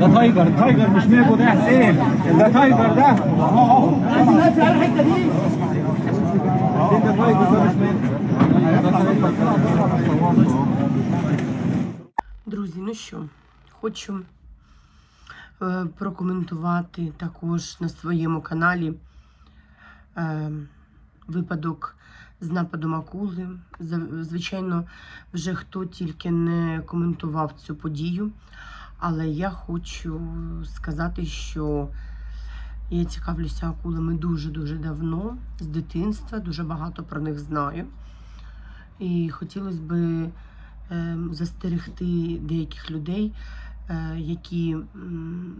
ده تايجر تايجر مش ميجو ده حسين ده تايجر ده ده تايجر ده مش ميجو Друзі, ну що, хочу е, прокоментувати також на своєму каналі е, випадок з нападом акули. За- Звичайно, вже хто тільки не коментував цю подію, але я хочу сказати, що я цікавлюся акулами дуже-дуже давно, з дитинства, дуже багато про них знаю. І хотілося би ем, застерегти деяких людей, е, які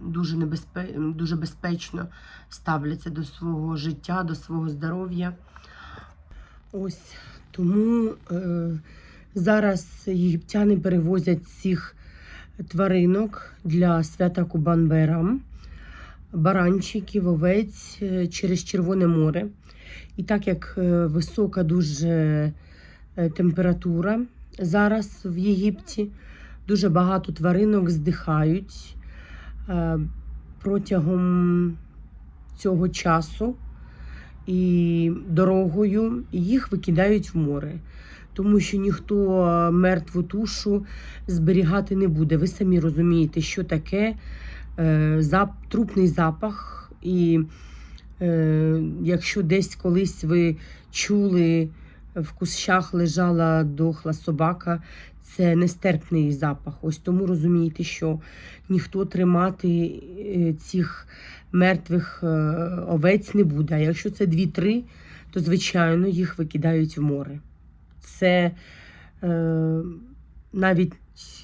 дуже, небезпе... дуже безпечно ставляться до свого життя, до свого здоров'я. Ось тому е, зараз єгиптяни перевозять цих тваринок для свята Кубан Байрам, баранчиків, овець е, через Червоне море. І так як е, висока дуже е, температура зараз в Єгипті, дуже багато тваринок здихають протягом цього часу і дорогою їх викидають в море. Тому що ніхто е, мертву тушу зберігати не буде. Ви самі розумієте, що таке е, трупний запах. І е, якщо десь колись ви чули, в кущах лежала дохла собака, це нестерпний запах. Ось тому розумієте, що ніхто тримати цих мертвих овець не буде. А якщо це дві-три, то звичайно їх викидають в море. Це е, навіть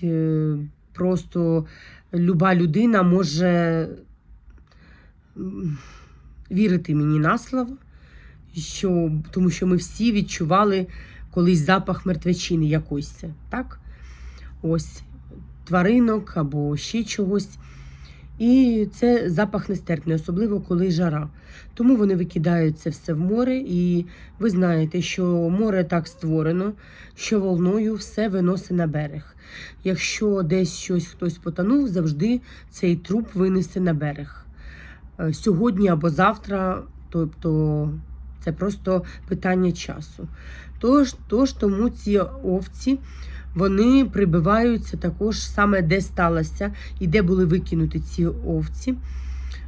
е, просто люба людина може вірити мені на слово, що, тому що ми всі відчували колись запах мертвечини якоїсь. Так? Ось тваринок або ще чогось. І це запах нестерпний, особливо коли жара. Тому вони викидають це все в море, і ви знаєте, що море так створено, що волною все виносить на берег. Якщо десь щось хтось потонув, завжди цей труп винесе на берег. Е, Сьогодні або завтра, тобто це просто питання часу. Тож, тож тому ці овці вони прибиваються також саме де сталося і де були викинуті ці овці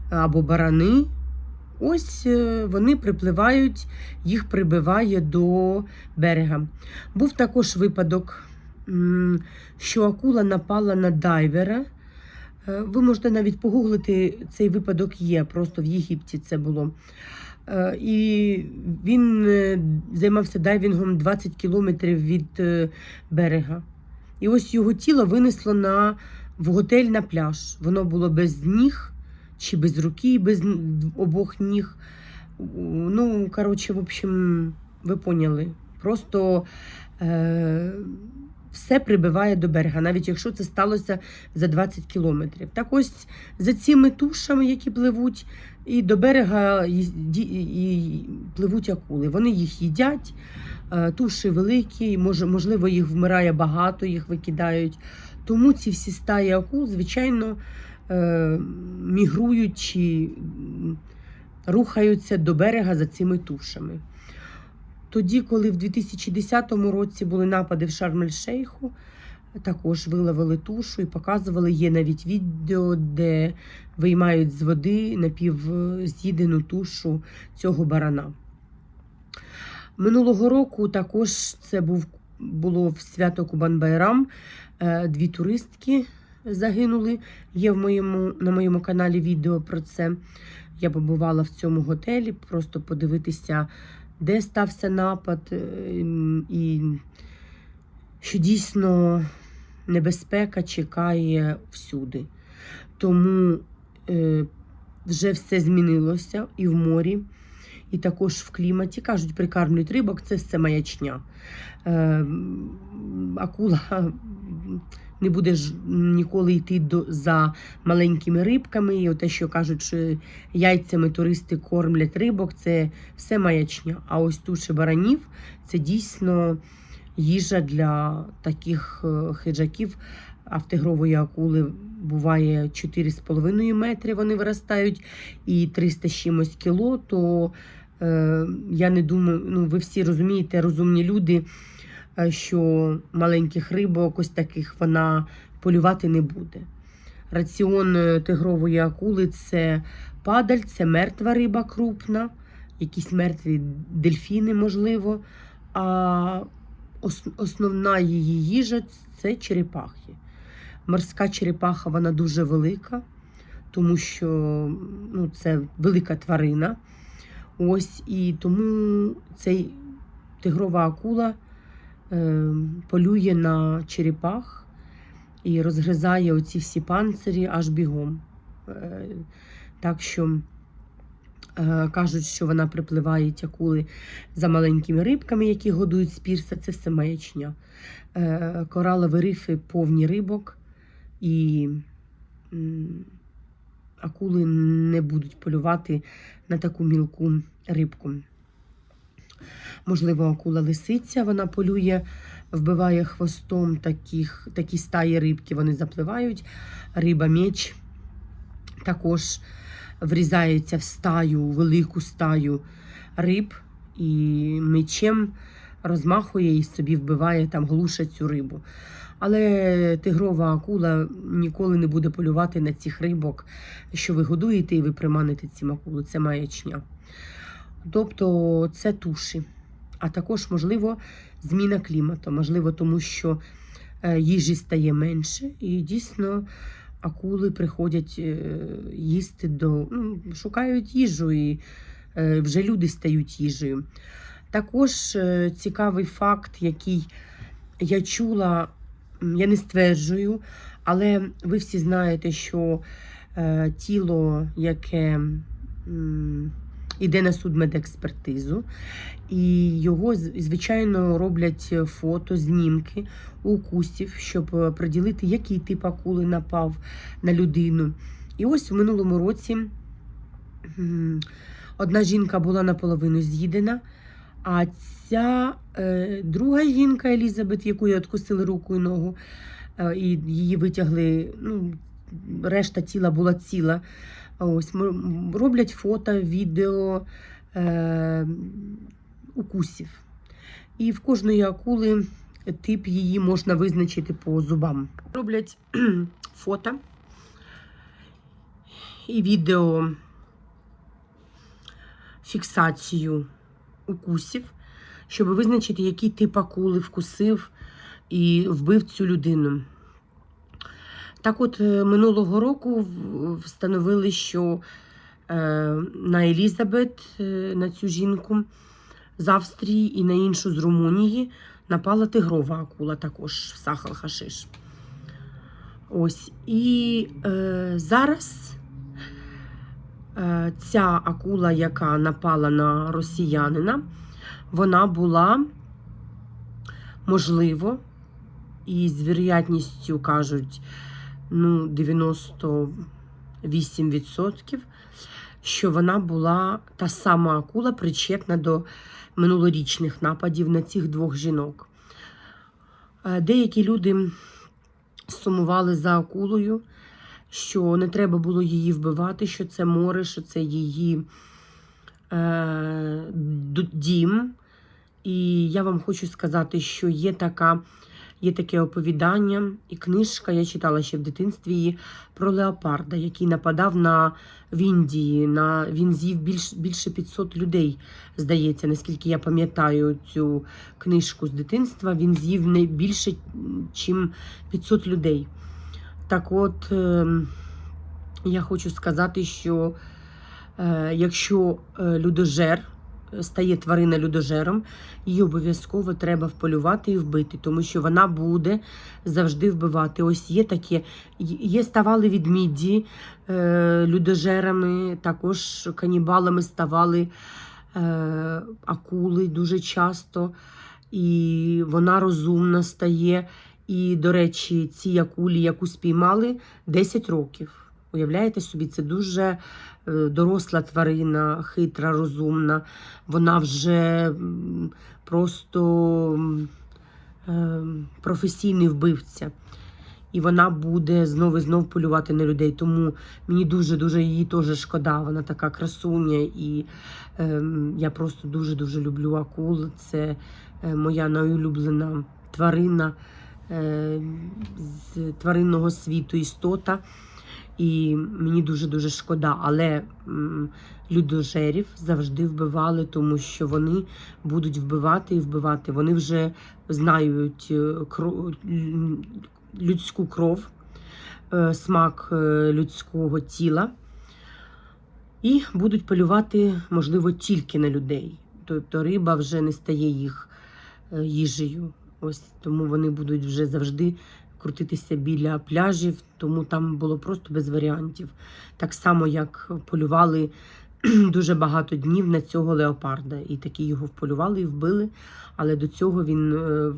або барани. Ось е, вони припливають, їх прибиває до берега. Був також випадок, що акула напала на дайвера. Е, Ви можете навіть погуглити, цей випадок є, просто в Єгипті це було. Е, І він е, займався дайвінгом 20 кілометрів від е, берега. І ось його тіло винесло на, в готель на пляж. Воно було без ніг, чи без руки, без обох ніг. Ну, коротше, в общем, ви поняли. Просто е, все прибиває до берега, навіть якщо це сталося за 20 кілометрів. Так ось за цими тушами, які пливуть, і до берега пливуть акули. Вони їх їдять, е, туші великі, можливо, їх вмирає багато, їх викидають. Тому ці всі стаї акул, звичайно, е, мігрують чи рухаються до берега за цими тушами. Тоді, коли в 2010 році були напади в Шарм-ель-Шейху, також виловили тушу і показували. Є навіть відео, де виймають з води напівз'їдену тушу цього барана. Минулого року також це був, було в свято Кубан-Байрам. Е, Дві туристки загинули. Є в моєму, на моєму каналі відео про це. Я побувала в цьому готелі, просто подивитися, де стався напад, е, і що дійсно небезпека чекає всюди. Тому е, вже все змінилося і в морі, і також в кліматі. Кажуть, прикармлюють рибок, це все маячня. Е, акула не буде ж ніколи йти до, за маленькими рибками. І те, що кажуть, що яйцями туристи кормлять рибок, це все маячня. А ось туші баранів це дійсно їжа для таких е, хижаків. А в тигрової акули буває 4,5 метри, вони виростають, і 300 з чимось кіло, то е, я не думаю, ну ви всі розумієте, розумні люди, е, що маленьких рибок, ось таких вона полювати не буде. Раціон е, тигрової акули це падаль, це мертва риба крупна, якісь мертві дельфіни, можливо. А основна її їжа це черепахи. Морська черепаха вона дуже велика, тому що ну, це велика тварина. Ось і тому цей тигрова акула е, полює на черепах і розгризає оці всі панцирі аж бігом. Е, так що кажуть, що вона припливає акули за маленькими рибками, які годують з пірса. Це все маячня. Е, коралові рифи повні рибок, і акули не будуть полювати на таку мілку рибку. Можливо, акула лисиця, вона полює, вбиває хвостом таких, такі стаї рибки, вони запливають. Риба меч також врізається в стаю, велику стаю риб і мечем розмахує і собі вбиває там, глушить цю рибу. Але тигрова акула ніколи не буде полювати на цих рибок, що ви годуєте і ви приманите цим акулу. Це маячня. Тобто це туші. А також, можливо, зміна клімату. Можливо, тому що е, їжі стає менше, і дійсно акули приходять е, їсти до. Ну, шукають їжу, і е, вже люди стають їжею. Також е, цікавий факт, який я чула, я не стверджую, але ви всі знаєте, що тіло, яке іде на судмедекспертизу, і його, звичайно, роблять фото, знімки укусів, щоб е, приділити, який тип акули напав на людину. І ось в минулому році одна жінка була наполовину з'їдена, а ця е, друга жінка Елізабет, яку я откусили руку і ногу, е, і її витягли, ну, решта тіла була ціла. Ось роблять фото, відео е, укусів. І в кожної акули тип її можна визначити по зубам. Роблять фото і відео фіксацію укусів, щоб визначити, який тип акули вкусив і вбив цю людину. Так от, е, минулого року встановили, що е, на Елізабет, е, на цю жінку з Австрії і на іншу з Румунії напала тигрова акула, також в сахал хашиш. Ось. І е, зараз е, ця акула, яка напала на росіянина, вона була, можливо, і з вірятністю кажуть, ну, 98%, що вона була та сама акула, причетна до минулорічних нападів на цих двох жінок. Е, Деякі люди сумували за акулою, що не треба було її вбивати, що це море, що це її е, дім. І я вам хочу сказати, що є така. Є таке оповідання і книжка, я читала ще в дитинстві її про леопарда, який нападав на в Індії. На він з'їв більш, більше 500 людей, здається, наскільки я пам'ятаю цю книжку з дитинства. Він з'їв не більше, ніж 500 людей. Так от ем, я хочу сказати, що е, якщо е, людожер стає тварина людожером, її обов'язково треба вполювати і вбити, тому що вона буде завжди вбивати. Ось є таке, є ставали відміді е, людожерами, також канібалами ставали е, акули дуже часто, і вона розумна стає. І, до речі, ці акулі, яку спіймали, 10 років. Уявляєте собі, це дуже е, доросла тварина, хитра, розумна. Вона вже просто е, професійний вбивця. І вона буде знов і знов полювати на людей. Тому мені дуже-дуже її теж шкода. Вона така красуня, і ем, я просто дуже-дуже люблю акул. Це е, моя найулюблена тварина е, з тваринного світу істота. І мені дуже-дуже шкода. Але людожерів завжди вбивали, тому що вони будуть вбивати і вбивати. Вони вже знають е, кро- людську кров, е, смак е, людського тіла. І будуть полювати, можливо, тільки на людей. Тобто риба вже не стає їх їжею. Ось тому вони будуть вже завжди крутитися біля пляжів, тому там було просто без варіантів. Так само, як полювали дуже багато днів на цього леопарда. І таки його вполювали і вбили. Але до цього він е,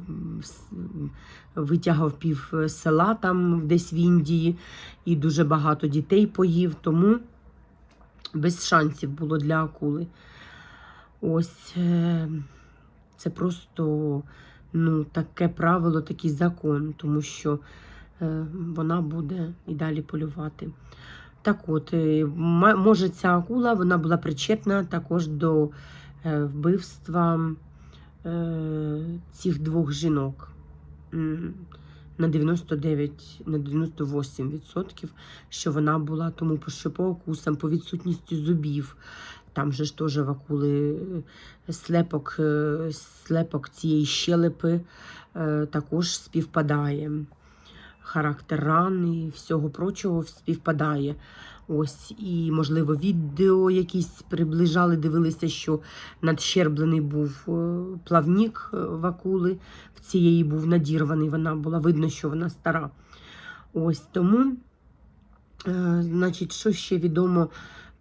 витягав пів села там десь в Індії, і дуже багато дітей поїв. Тому без шансів було для акули. Ось е, це просто ну, таке правило, такий закон, тому що е, вона буде і далі полювати. Так от, е, може, ця акула вона була причетна також до е, вбивства цих двох жінок. На 99, на 98%, що вона була, тому по укусам, по відсутністю зубів. Там же ж теж в акули е, слепок, е, слепок цієї щелепи е, також співпадає. Характер ран і всього прочого співпадає. Ось, і, можливо, відео якісь приближали, дивилися, що надщерблений був плавнік е, в цієї був надірваний, вона була видно, що вона стара. Ось тому, значить, що ще відомо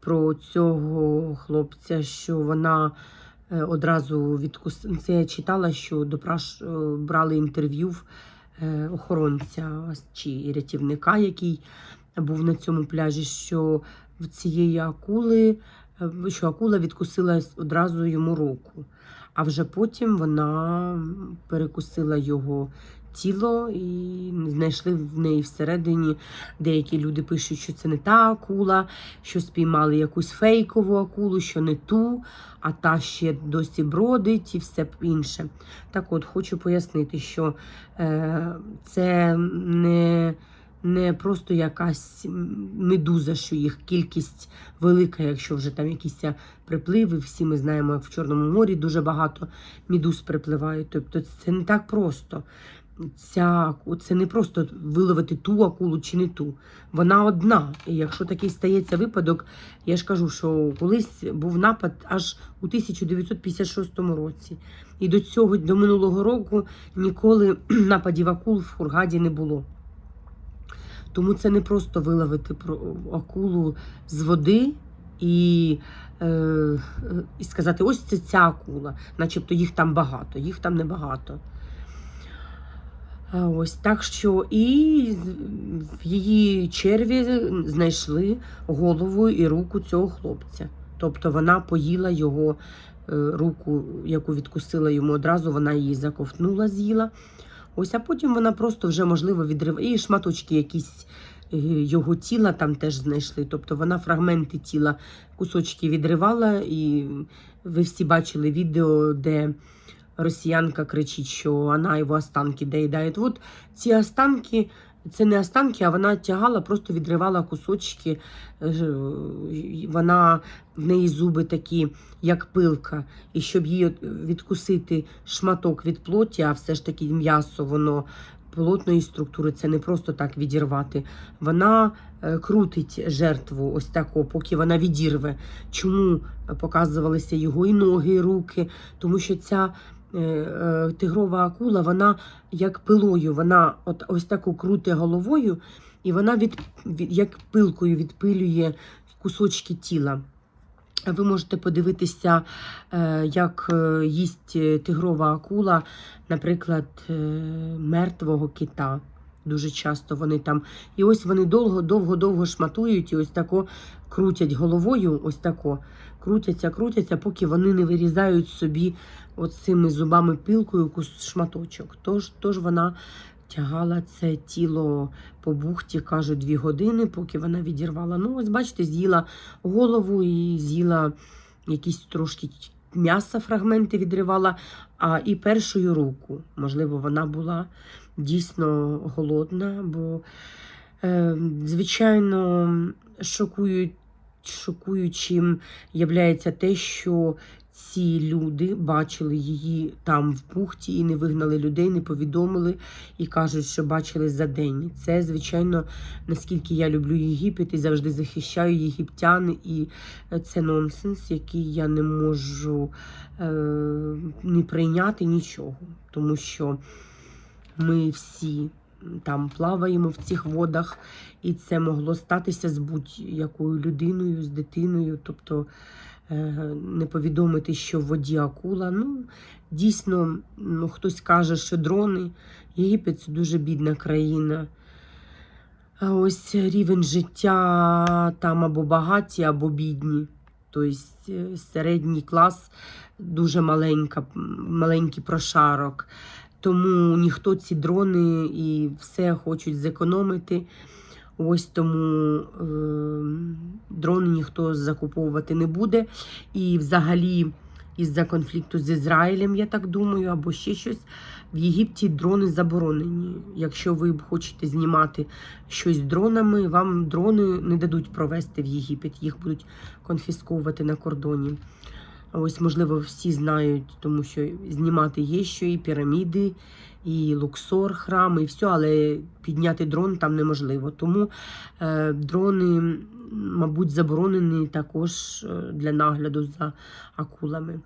про цього хлопця, що вона е, одразу відкус... Це я читала, що допраш... е, брали інтерв'ю е, охоронця чи рятівника, який був на цьому пляжі, що в цієї акули, що акула відкусила одразу йому руку. А вже потім вона перекусила його тіло і знайшли в неї всередині. Деякі люди пишуть, що це не та акула, що спіймали якусь фейкову акулу, що не ту, а та ще досі бродить і все інше. Так от, хочу пояснити, що е, це не, не просто якась медуза, що їх кількість велика, якщо вже там якісь припливи. Всі ми знаємо, як в Чорному морі дуже багато медуз припливають. Тобто це не так просто. Ця, це не просто виловити ту акулу чи не ту. Вона одна. І якщо такий стається випадок, я ж кажу, що колись був напад аж у 1956 році. І до цього, до минулого року, ніколи нападів акул в Хургаді не було. Тому це не просто виловити акулу з води і, е, і сказати, ось це ця акула, начебто їх там багато, їх там небагато. Ось так що і в її черві знайшли голову і руку цього хлопця. Тобто вона поїла його е, руку, яку відкусила йому одразу, вона її заковтнула, з'їла. Ось, а потім вона просто вже, можливо, відриває. І шматочки якісь е, його тіла там теж знайшли. Тобто вона фрагменти тіла, кусочки відривала, і ви всі бачили відео, де росіянка кричить, що вона його останки доїдає. От ці останки, це не останки, а вона тягала, просто відривала кусочки. Е, Вона в неї зуби такі, як пилка. І щоб її відкусити шматок від плоті, а все ж таки м'ясо, воно плотної структури, це не просто так відірвати. Вона е, крутить жертву ось тако, поки вона відірве. Чому показувалися його і ноги, і руки? Тому що ця е, е, тигрова акула, вона як пилою, вона от ось таку крути головою, і вона від, від як пилкою відпилює кусочки тіла. Ви можете подивитися, е, як е, їсть е, тигрова акула, наприклад, е, мертвого кита. Дуже часто вони там. І ось вони довго, довго, довго шматують і ось тако крутять головою, ось тако крутяться, крутяться, поки вони не вирізають собі оцими зубами пилкою кус- шматочок. Тож, тож вона тягала це тіло по бухті, кажу, дві години, поки вона відірвала. Ну, ось бачите, з'їла голову і з'їла якісь трошки м'яса, фрагменти відривала, а і першою руку. Можливо, вона була дійсно голодна, бо, е, звичайно, шокують, шокуючим являється те, що ці люди бачили її там в бухті і не вигнали людей, не повідомили і кажуть, що бачили за день. Це, звичайно, наскільки я люблю Єгипет і завжди захищаю єгиптян, і це нонсенс, який я не можу е, не прийняти нічого, тому що ми всі там плаваємо в цих водах, і це могло статися з будь-якою людиною, з дитиною. Тобто е, не повідомити, що в воді акула. Ну, дійсно, ну, хтось каже, що дрони. Єгипет це дуже бідна країна. А ось рівень життя там або багаті, або бідні. Тобто е, середній клас дуже маленька, маленький прошарок. Тому ніхто ці дрони і все хочуть зекономити. Ось тому е, дрони ніхто закуповувати не буде. І взагалі, із-за конфлікту з Ізраїлем, я так думаю, або ще щось. В Єгипті дрони заборонені. Якщо ви хочете знімати щось дронами, вам дрони не дадуть провести в Єгипет, їх будуть конфісковувати на кордоні. Ось, можливо, всі знають, тому що знімати є що і піраміди, і Луксор, храми, і все, але підняти дрон там неможливо. Тому е, дрони, мабуть, заборонені також е, для нагляду за акулами.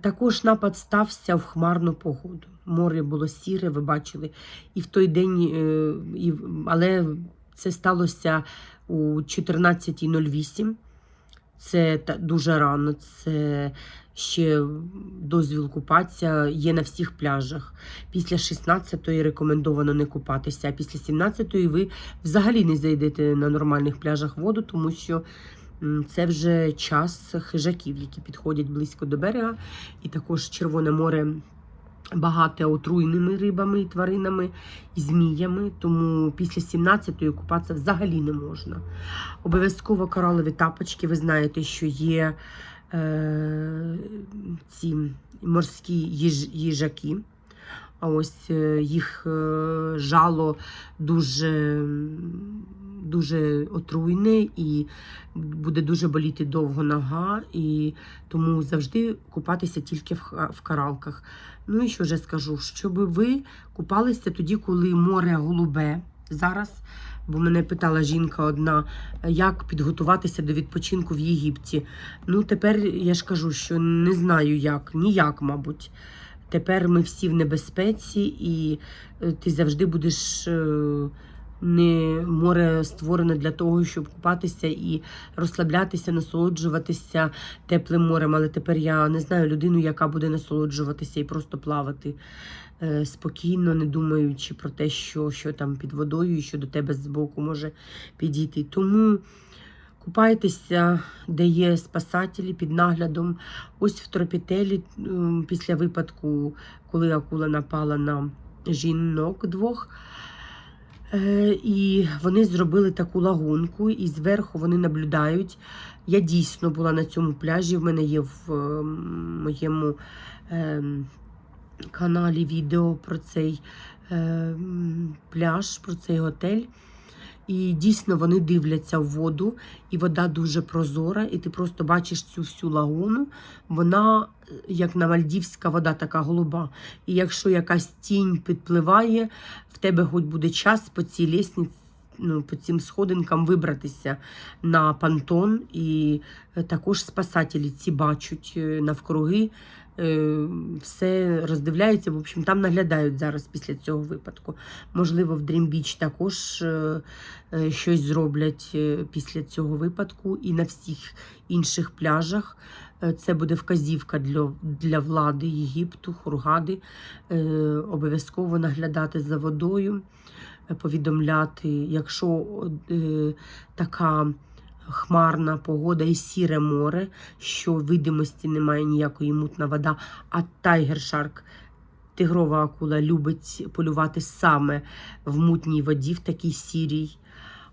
Також напад стався в хмарну погоду. Море було сіре, ви бачили. І в той день, е, і, але це сталося у 14.08. Це дуже рано. Це ще дозвіл купатися є на всіх пляжах. Після 16-ї рекомендовано не купатися, а після 17-ї ви взагалі не зайдете на нормальних пляжах воду, тому що це вже час хижаків, які підходять близько до берега. І також Червоне море багате отруйними рибами тваринами, і зміями. Тому після 17-ї купатися взагалі не можна. Обов'язково коралові тапочки. Ви знаєте, що є е, ці морські їж, їжаки. А ось е, їх е, жало дуже, дуже отруйне і буде дуже боліти довго нога, і тому завжди купатися тільки в, в каралках. Ну і що я скажу, щоб ви купалися тоді, коли море голубе зараз. Бо мене питала жінка одна, як підготуватися до відпочинку в Єгипті. Ну, тепер я ж кажу, що не знаю як, ніяк, мабуть. Тепер ми всі в небезпеці, і е, ти завжди будеш. Не море створене для того, щоб купатися і розслаблятися, насолоджуватися теплим морем. Але тепер я не знаю людину, яка буде насолоджуватися і просто плавати е, спокійно, не думаючи про те, що, що там під водою і що до тебе збоку може підійти. Тому купайтеся, де є спасателі під наглядом. Ось в тропітелі після випадку, коли акула напала на жінок двох. Е, І вони зробили таку лагунку, і зверху вони наблюдають. Я дійсно була на цьому пляжі. В мене є в е, моєму е, каналі відео про цей пляж, про цей готель. І дійсно вони дивляться в воду, і вода дуже прозора, і ти просто бачиш цю всю лагуну. Вона е, як на мальдівська вода, така голуба. І якщо якась тінь підпливає, в тебе хоч буде час по цій лісниці, ну, по цим сходинкам вибратися на понтон. І е, також спасателі ці бачать е, навкруги. Е, Все роздивляються. В общем, там наглядають зараз після цього випадку. Можливо, в Dream Beach також е, е, щось зроблять після цього випадку, і на всіх інших пляжах. Це буде вказівка для, для влади Єгипту, Хургади. Обов'язково наглядати за водою, повідомляти, якщо така хмарна погода і сіре море, що видимості немає ніякої мутна вода, а тайгер шарк. Тигрова акула любить полювати саме в мутній воді, в такій сірій.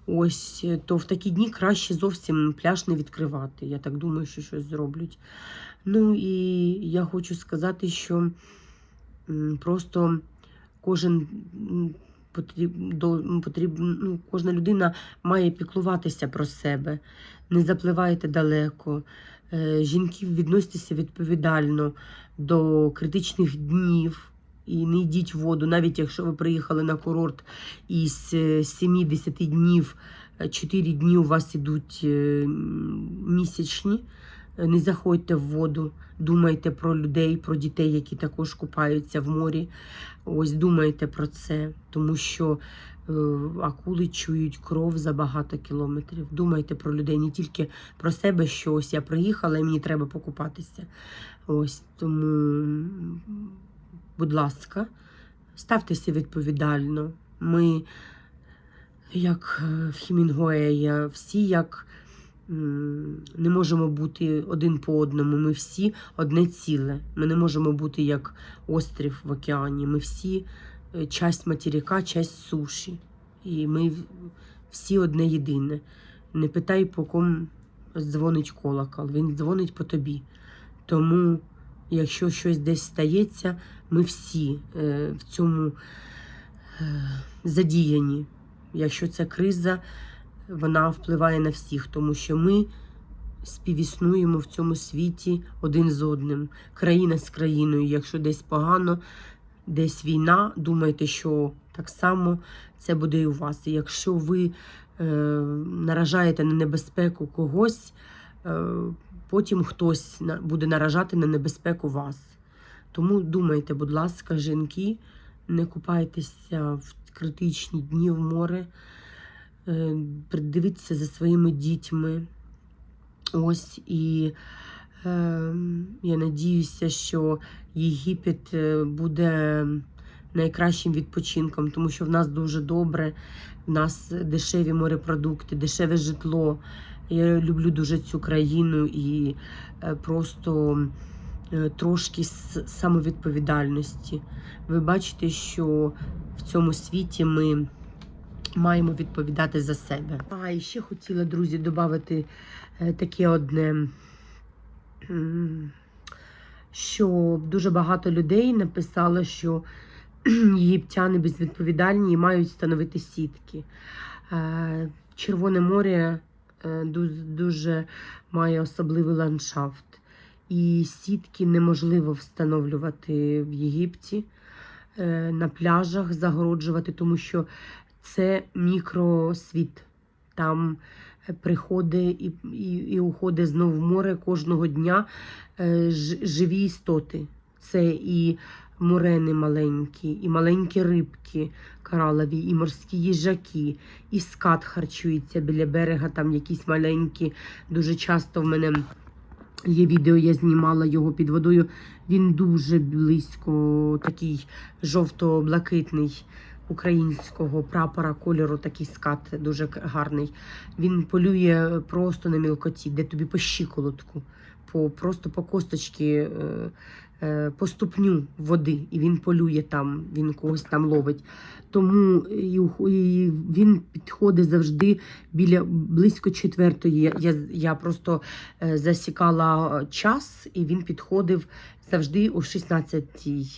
Ось то в такі дні краще зовсім пляж не відкривати. Я так думаю, що щось зроблять. Ну і я хочу сказати, що просто кожен м, потріб, до, м, потріб, ну, кожна людина має піклуватися про себе. Не запливайте далеко. Е, Жінки відноситеся відповідально до критичних днів. І не йдіть в воду, навіть якщо ви приїхали на курорт із е, 70 днів, 4 дні у вас ідуть е, місячні. Е, Не заходьте в воду, думайте про людей, про дітей, які також купаються в морі. Ось думайте про це, тому що е, акули чують кров за багато кілометрів. Думайте про людей, не тільки про себе, що ось я приїхала і мені треба покупатися. Ось тому, будь ласка, ставтеся відповідально. Ми, як е, в Хімінгуея, всі як не можемо бути один по одному. Ми всі одне ціле. Ми не можемо бути як острів в океані. Ми всі е, часть материка, часть суші. І ми всі одне єдине. Не питай, по кому дзвонить колокол. Він дзвонить по тобі. Тому, якщо щось десь стається, ми всі е, в цьому е, задіяні. Якщо це криза, вона впливає на всіх, тому що ми співіснуємо в цьому світі один з одним, країна з країною. Якщо десь погано, десь війна, думайте, що так само це буде і у вас. І якщо ви е, наражаєте на небезпеку когось, е, потім хтось буде наражати на небезпеку вас. Тому думайте, будь ласка, жінки, не купайтеся в критичні дні в море, е, за своїми дітьми. Ось і е, я надіюся, що Єгипет е, буде найкращим відпочинком, тому що в нас дуже добре, в нас дешеві морепродукти, дешеве житло. Я люблю дуже цю країну і е, просто трошки самовідповідальності. Ви бачите, що в цьому світі ми маємо відповідати за себе. А і ще хотіла, друзі, додати таке одне, що дуже багато людей написало, що єгиптяни безвідповідальні і мають встановити сітки. Е, Червоне море е, дуже має особливий ландшафт. І сітки неможливо встановлювати в Єгипті е, на пляжах, загороджувати, тому що це мікросвіт. Там е, приходить і, і, і уходить знов в море кожного дня е, живі істоти. Це і мурени маленькі, і маленькі рибки коралові, і морські їжаки, і скат харчується біля берега, там якісь маленькі. Дуже часто в мене є відео, я знімала його під водою. Він дуже близько, такий жовто-блакитний українського прапора кольору, такий скат дуже гарний. Він полює просто на мілкоті, де тобі по щиколотку, по, просто по косточки, е, по ступню води, і він полює там, він когось там ловить. Тому і, він підходить завжди біля близько четвертої. Я, я, просто е, засікала час, і він підходив завжди о 16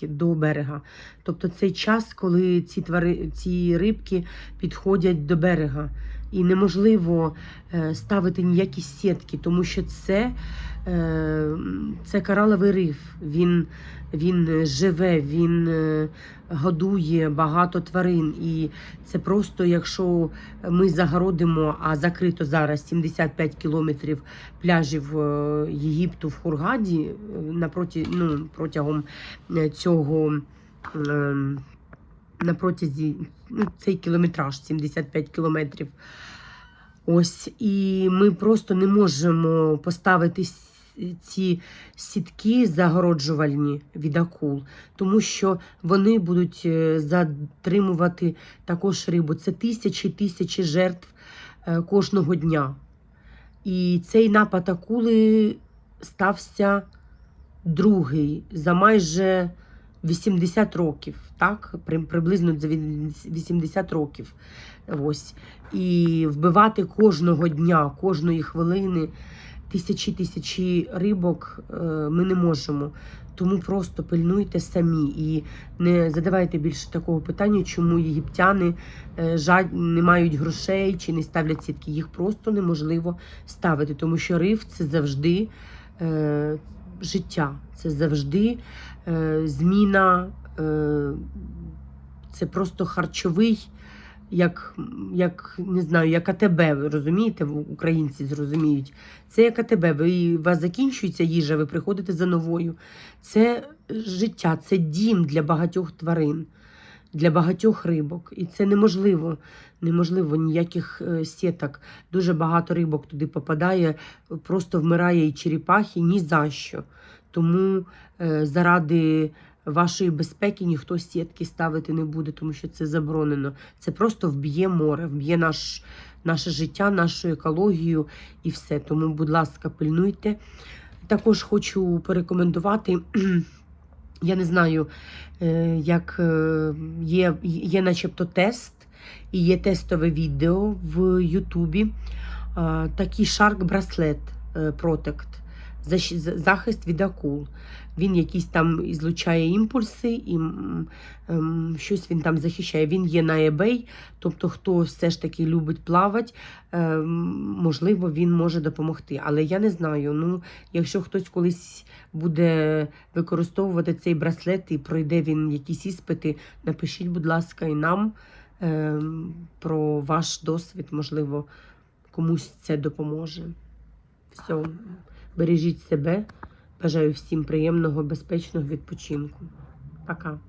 до берега. Тобто цей час, коли ці твари, ці рибки підходять до берега. І неможливо е, ставити ніякі сітки, тому що це, е, це кораловий риф. Він, він живе, він е, годує багато тварин. І це просто, якщо ми загородимо, а закрито зараз 75 кілометрів пляжів е, Єгипту в Хургаді е, напроти, ну, протягом е, цього. е, На протязі ну, цей кілометраж 75 кілометрів. Ось, і ми просто не можемо поставити с- ці сітки загороджувальні від акул, тому що вони будуть е, затримувати також рибу. Це тисячі тисячі жертв е, кожного дня. І цей напад акули стався другий за майже 80 років, так? Приблизно за 80 років. Ось. І вбивати кожного дня, кожної хвилини тисячі тисячі рибок е, ми не можемо. Тому просто пильнуйте самі і не задавайте більше такого питання, чому єгиптяни е, не мають грошей чи не ставлять сітки. Їх просто неможливо ставити, тому що риф це завжди е, життя, це завжди е, зміна, е, це просто харчовий. Як, як не знаю, як АТБ, ви розумієте, українці зрозуміють. Це як АТБ. Ви у вас закінчується їжа, ви приходите за новою. Це життя, це дім для багатьох тварин, для багатьох рибок. І це неможливо. Неможливо ніяких е, сіток. Дуже багато рибок туди попадає, просто вмирає і черепахи ні за що. Тому е, заради вашої безпеки ніхто сітки ставити не буде, тому що це заборонено. Це просто вб'є море, вб'є наш, наше життя, нашу екологію і все. Тому, будь ласка, пильнуйте. Також хочу порекомендувати. Я не знаю, е, як е, є, є начебто тест, і є тестове відео в Ютубі. Такий е, Protect. Захист від акул. Він якісь там ізлучає імпульси і ем, щось він там захищає. Він є на eBay, тобто хто все ж таки любить плавати, ем, можливо, він може допомогти. Але я не знаю. Ну, якщо хтось колись буде використовувати цей браслет і пройде він якісь іспити, напишіть, будь ласка, і нам ем, про ваш досвід, можливо, комусь це допоможе. Все, бережіть себе. Бажаю всім приємного, безпечного відпочинку. Пока.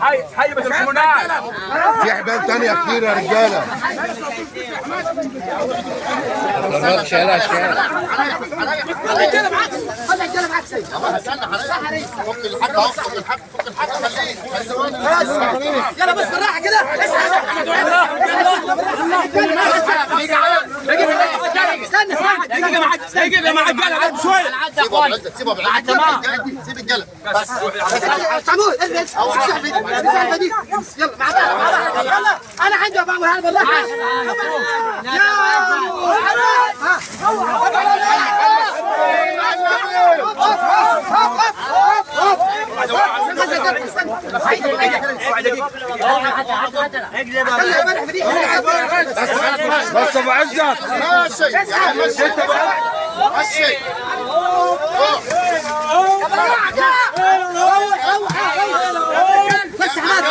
حي حي في حبال تانية كتير يا رجالة. شارع شارع. أنا معاك سيد استنى حضرتك. فك الحاج اهو فك الحاج فك الحاج خليه يلا بس بالراحة كده. استنى استنى. يجي معاك يجي معاك جلب شوية. سيبه بالعدد سيب الجلب بس. تعمول البس يلا مع بعض يلا أنا عندي بعمل هذا بالراحة. يا محمد بس ابو عزت ماشي يا ماشي ماشي بس حماد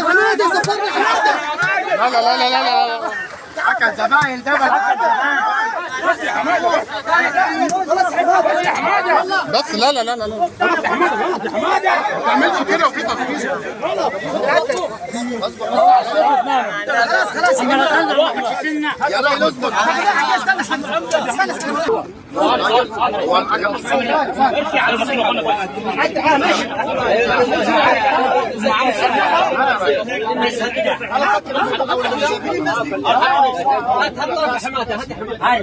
حماد الزفر حماد لا لا لا لا لا لا حكى الزباين ده بس لا لا لا لا لا. لا لا لا لا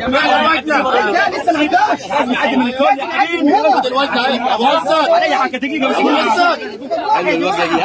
لا جالس ال 11 معدي من الواد يا حبيبي الواد ده بوصل اي حاجة تجي جنب الواد